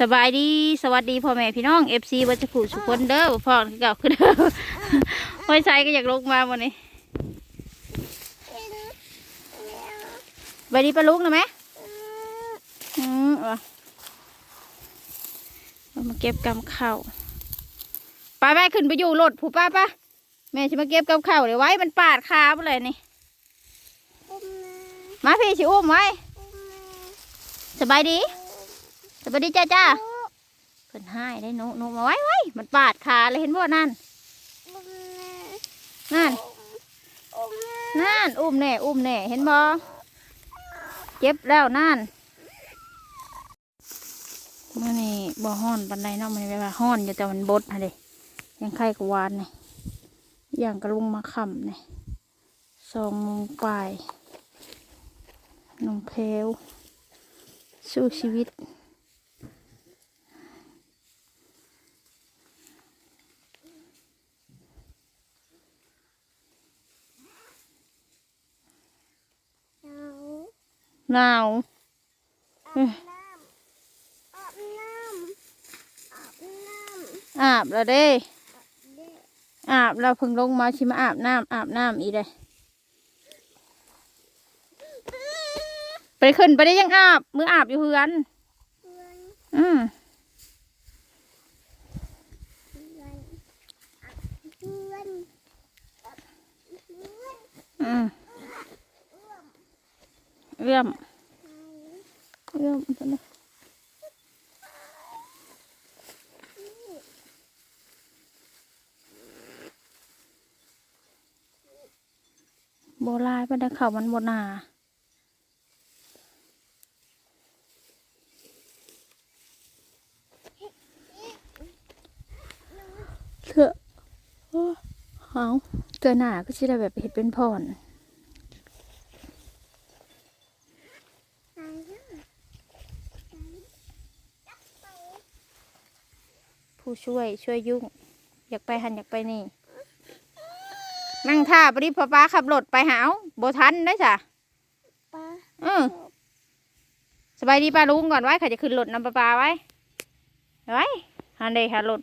สบายดีสวัสดีพ่อแม่พี่น้องเอฟซีวัชผูสุคนเด้อพ่อเก่าคือเด้อไว้ใช้ก็อยากลงมาวันนี้ไปดีปลาลุกนะไหมอืมเอาเอามาเก็บกำข้าวไปไปขึ้นไปอยู่รถผู้ป้าป้าแม่จะมาเก็บกำข้าวเดี๋ยวไว้มันปาดขาไปเลยนี่มาพี่ชิอุ้มไว้สบายดี สวัสดีจ้าจ้าเพิ่นให้ได้หนูหนูมาไว้ไว้มันปาดขาเลยเห็นบ่นั่นนั่นนั่นอุ้มแน่อุ้มแน่เห็นบ่เจ็บแล้วนั่นเมื่อนี้บ่ฮ้อนปันใดเนาะมันเวลาฮ้อนอยู่แต่มันบดฮะเด้ยังไข่กวานนี่อย่างกระลุงมาค่ำนี่สองโมงปลายน้องเพลวสู้ชีวิต หนาวเอ้ยอาบแล้วเด้ อาบแล้วเพิ่งลงมาชิมาอาบน้ำอาบน้ำอีเลยไปขึ้นไปได้ยังอาบมืออาบอยู่เฮือนอืมอืม เรื่อมเรื่อมตันี้โบลายไปได้เขามันบนาเถอะโอ้เอาเตือหนาก็ชิได้แบบเห็ดเป็นพร ช่วย ช่วยยุ่ง อยากไปหันอยากไปนี่ นั่งท่าปริพอป้าขับรถไปหาวโบทันได้จ้ะเออสบายดีป้าลุงก่อนไว้เขาจะขึ้นรถนำป้าปาไว้ไว้ฮันเดค่ะรถ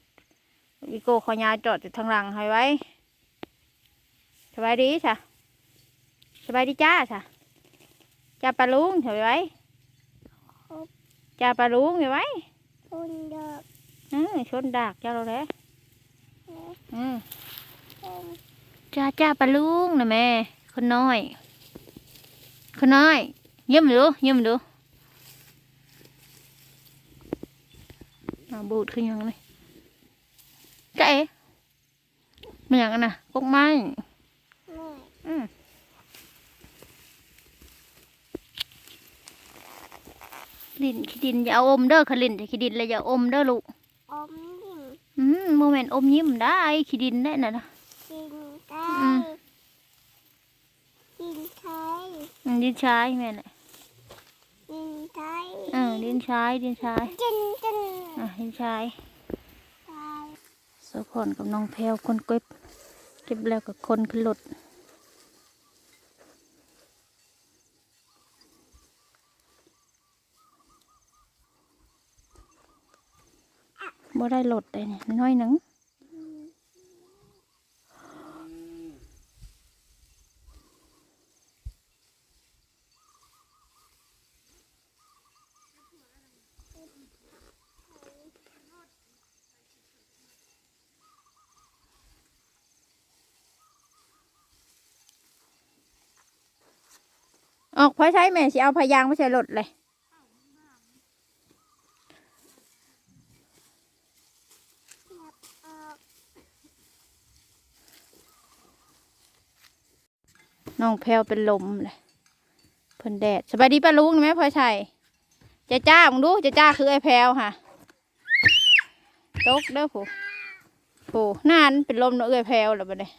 วิโก้ขอยาวจอดอยู่ทางหลังให้ไว้สบายดีจ้ะสบายดีจ้าจ้ะจ้าป้าลุงเถอะไว้จ้าป้าลุงเถอะไว้คนเด็กเออชนดากเจ้าเราแล้วอืมคนจ้าจ้าปลาลุงนะแม่ คนน้อย คนน้อยเยี่ยมดูเยี่ยมดูอาบูดขึ้นยังเลยจ้าเอ๋มันอย่างนั้นน่ะกกไม้แม่อืมลินขี้ดินอย่าเอาอมเด้อขลินจะขี้ดินเลยอย่าอมเด้อลูก อมยิ้มอืมโมเมนต์อมยิ้มได้ขี้ดินได้น่ะนะกินไก่อืมกินไข่อืมดินชายแม่น่ะกินไก่เออดินชายดินชายกินกินอะดินชายไก่โสพรกับน้องแพลวคนเก็บเก็บแล้วกับคนขึ้นรถ บ่ได้รถได้เนี่ยน้อยหนึ่งออกพอใช้แม่สิเอาพยางไม่ใช่รถเลย น้องแพลวเป็นลมเลยเพิ่นแดดสบายดีป้าลุงไหมพ่อใช่จะจ้ามึงดูจะจ้าคือไอ้แพลวค่ะตกเด้อผู้ผู้นานเป็นลมเนาะเอ้ยแพลวแล้วบัดนี้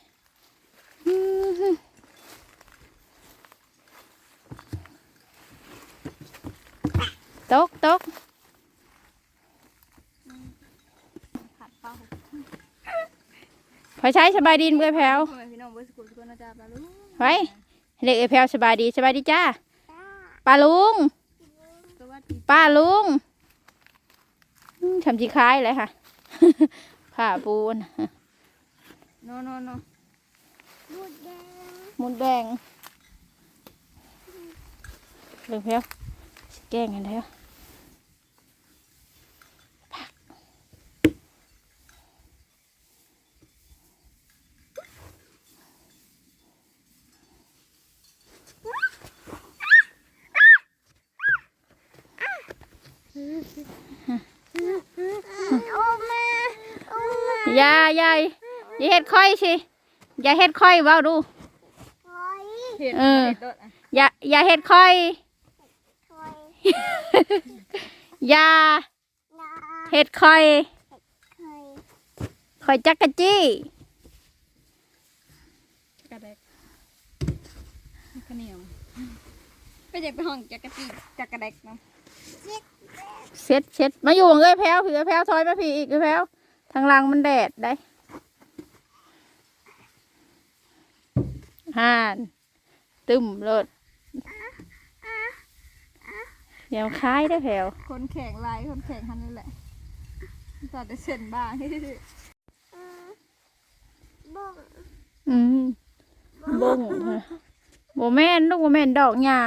ตกตกขัดเป้าพอใช้สบายดีเอ้ยแพลวพ่อแม่พี่น้องเบอร์สกุลสกุลนะจ๊ะปลาลูก ไว้เรียกเอ้ยแพลวสบายดีสบายดีจ้าจ้าป้าลุงสวัสดีป้าลุงทำจีคล้ายเลยค่ะผ้าปูนโนโนโนบูดแดงมุนแดงเรื่องเพียวแกล้งกันแล้ว อย่าอย่าอย่าเฮ็ดค่อยสิอย่าเฮ็ดค่อยเว้าดูคอยเห็ดเออ เห็ดโดดอะอย่าอย่าเฮ็ดค่อยคอยอย่านาเฮ็ดค่อยคอยค่อยจักกะจี้กระแดกข้าวเหนียวไปอยากไปห้องจักรจีจักระแดกเนาะเช็ดเช็ดมาอยู่เอ้ยแพ้วผีเอ้ยแพ้วถอยมาผีอีกเอ้ยแพ้ว ทางหลังมันแดดได้ห่านตึมโลดเดี๋ยวคล้ายได้อแพ้วคนแข่งลายคนแข่งทันนี่แหละตัดแต่เส้นบ้างบ้งอืมบงโบแม่นลูกโบแม่นดอกหญ้า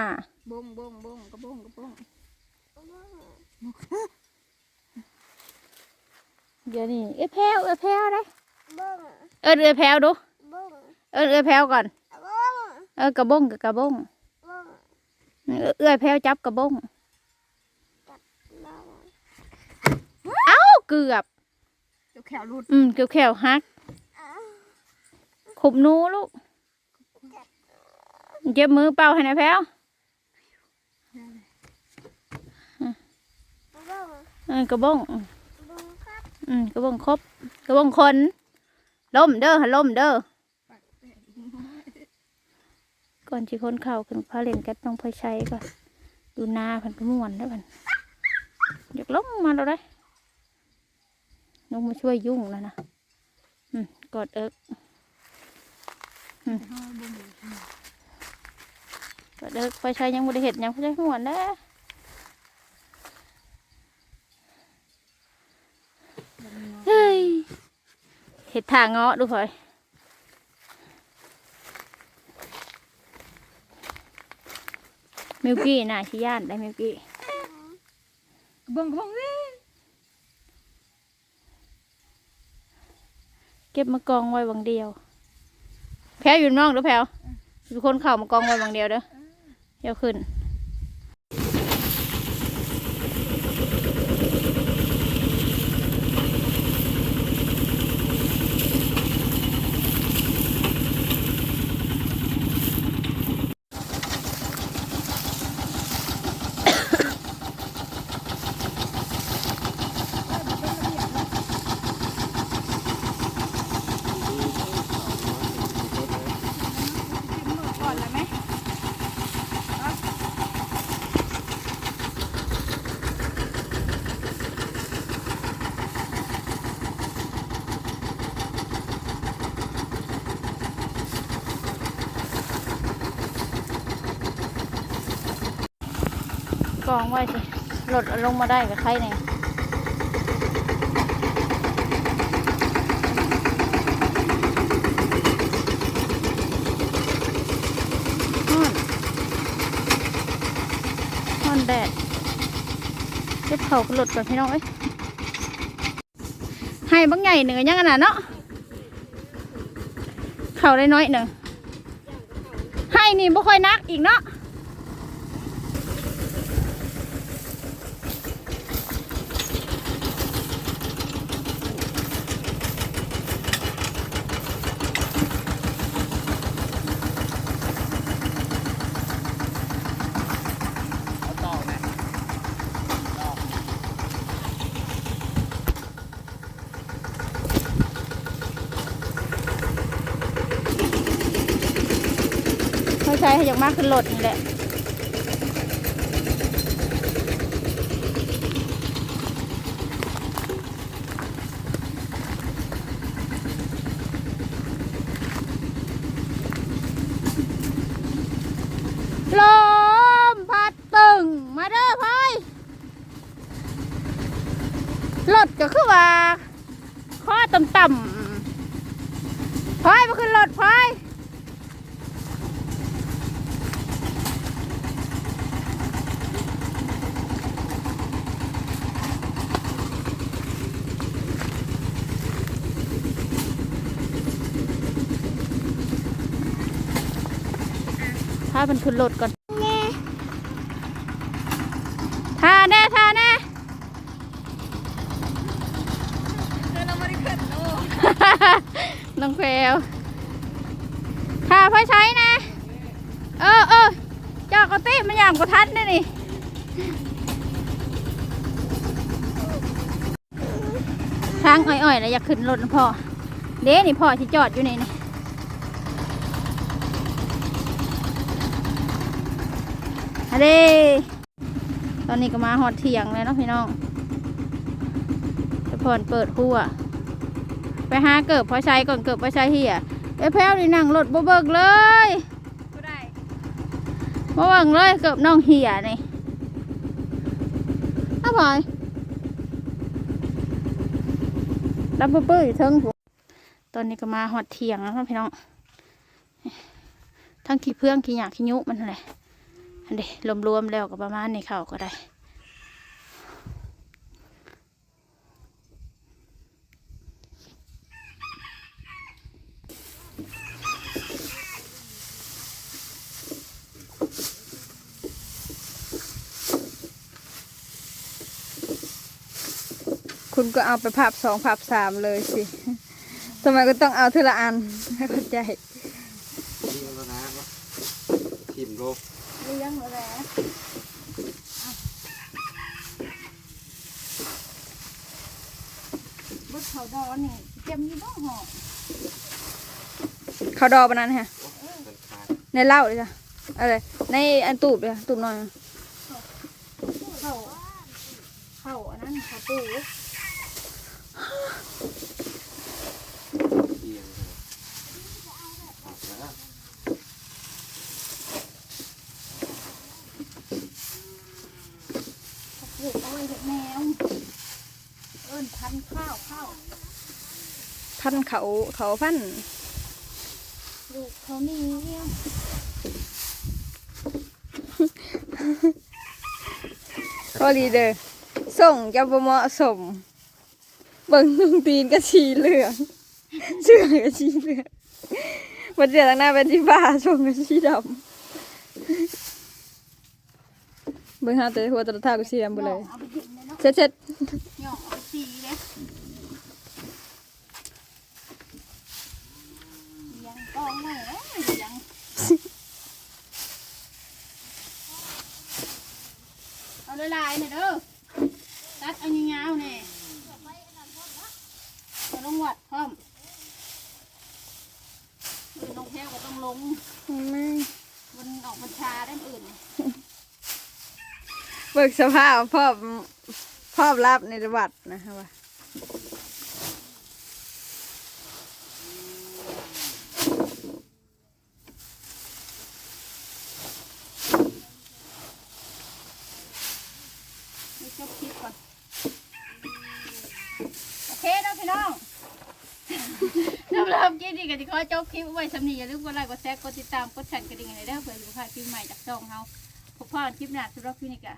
บงบงบงกระบงกระบง เดี๋ยวนี้เอ้ยแพ้วเอ้ยแพ้วได้บ้งเอิ้นเอ้ยแพ้วดูบ้งเอิ้นเอ้ยแพ้วก่อนบ้งเออกระบงกับกระบงบ้งเอ้ยเอ้ยแพ้วจับกระบงบ้งเอ้าเกือบเดี๋ยวแขวรุดอืมเกี่ยวแขวหักขุบหนูลูกเจ็บมือเป่าให้นะแพ้วบ้งเออกระบงบ้งครับ อืมกระบงครบกระบงคนล่มเด้อฮะล่มเด้อก่อนที่คนเข่าขึ้นพาเล่นกันต้องพอใช้ก่อนดูนาพันก็ม่วนแล้วพันอยากลงมมาแล้วได้ลงมาช่วยยุ่งแล้วนะอืมกอดเอิกกอดเอิกพอใช้ยังบ่ได้เห็ดยังพอใช้ม่วนแล้ว เฮ้ยเห็ดทางเงาะดูพอยมิวกี้น่าชิย่านได้มิวกี้กระบงกระบงเว้ยเก็บมากองไว้บางเดียว แพ้วอยู่น้องเด้อแพ้วมีคนเข่ามากองไว้บางเดียวเด้อเดี๋ยวขึ้น กองไว้สิหลดลงมาได้กับใครเนี่ยฮ้อนฮ้อนแดดเก็บเขากระหลดก่อนพี่น้องเอ้ยให้บางใหญ่หนึ่งยังขนาดเนาะเขาได้น้อยหนึ่งให้นี่บ่ค่อยนักอีกเนาะ ช่ให้อยากมากขึ้นรถนี่แหละลมพัดตึงมาเด้อพายรถก็คือว่าข้อต่ำๆพลอยมาขึ้นรถพลอ ยพามันขึ้นรถก่อนท่าแน่ท่าแน่คือเราไม่ได้ขึ้นโอ้น้องแพรวค่ะพ่อใช้นะ เออเออเจ้ากระติมันอย่างกระทัดนี่นี่ทางอ่อยๆแล้วอยากขึ้นรถนะพ่อ เด้นี่พ่อที่จอดอยู่นี่นี่ อะเด้ตอนนี้ก็มาหอดเถียงเลยเนาะพี่น้องจะพอนเปิดหัวไปหาเกิบพอใช้ก่อนเกิบพอใช้เหียไอ้แพ้วนี่นั่งรถบ่เบิกเลยก็ได้บ่เบิกเลยเกิบน้องเหียนี่อ้าวพอยรับปื้ออยู่เทิงหัวตอนนี้ก็มาหอดเถียงแล้วพี่น้องทั้งขี้เพื่องขี้หยาขี้ยุมันอะไร อันเดรวมๆแล้วก็ประมาณนี้เขาก็ได้คุณก็เอาไปภาพสองภาพสามเลยสิ ทำไมก็ต้องเอาทีละอันให้เข้าใจทีมแล้วนะทีมโลก เลี้ยงอะไรบดเขาดอนี่เจ็มยี่บ้องหอเขาดอปานนั้นฮะในเหล้าเลยจ้ะอะไรในอันตูบเลยตูบหน่อยเขาเขาอันนั้นเขาปู เทียงเลยขาดแล้ว เขาปูเอาไว้เห็ดแมวเอิ้นพันข้าวข้าว พัน เขาเขาพันลูกเขานี่เนี่ยก็รีเดอร์ส่งจะบ่เหมาะสมเบิ่งนุ่งตีนก็ชีเหลืองเสื้อก็ชีเหลืองมันเสียตั้งหน้าเป็นที่ฟ้าส่งก็ชีดำเบิ่งหาแต่หัวแตะท่าก็ชีดำไปเลยเอาไปกินเลยเนาะเช็ดเช็ด หยอกเอาไปสีเลยเลี้ยังกองไว้เอ้ยเลี้ยัง เอาลายๆหน่อยเด้อตัดเอายาวๆเนี่ยเอาลงวัดพร้อมเออน้องแพ้วก็ต้องลงไม่มันออกบัญชาได้านอื่นเบิกสภาพพ่อพ่อรับในวัดนะคะว่า ให้จบคลิปก่อน โอเคเนาะพี่น้อง เริ่มเริ่ม กินดีกันที่ขอจบคลิปไว้สำนีอย่าลืมกดไลค์กดแชร์กดติดตามกดสั่นกระดิ่งให้ได้เพื่อสุขภาพปีใหม่จากช่องเขาพบพ่อกันคลิปหน้าสุดรอบคลินี้กะ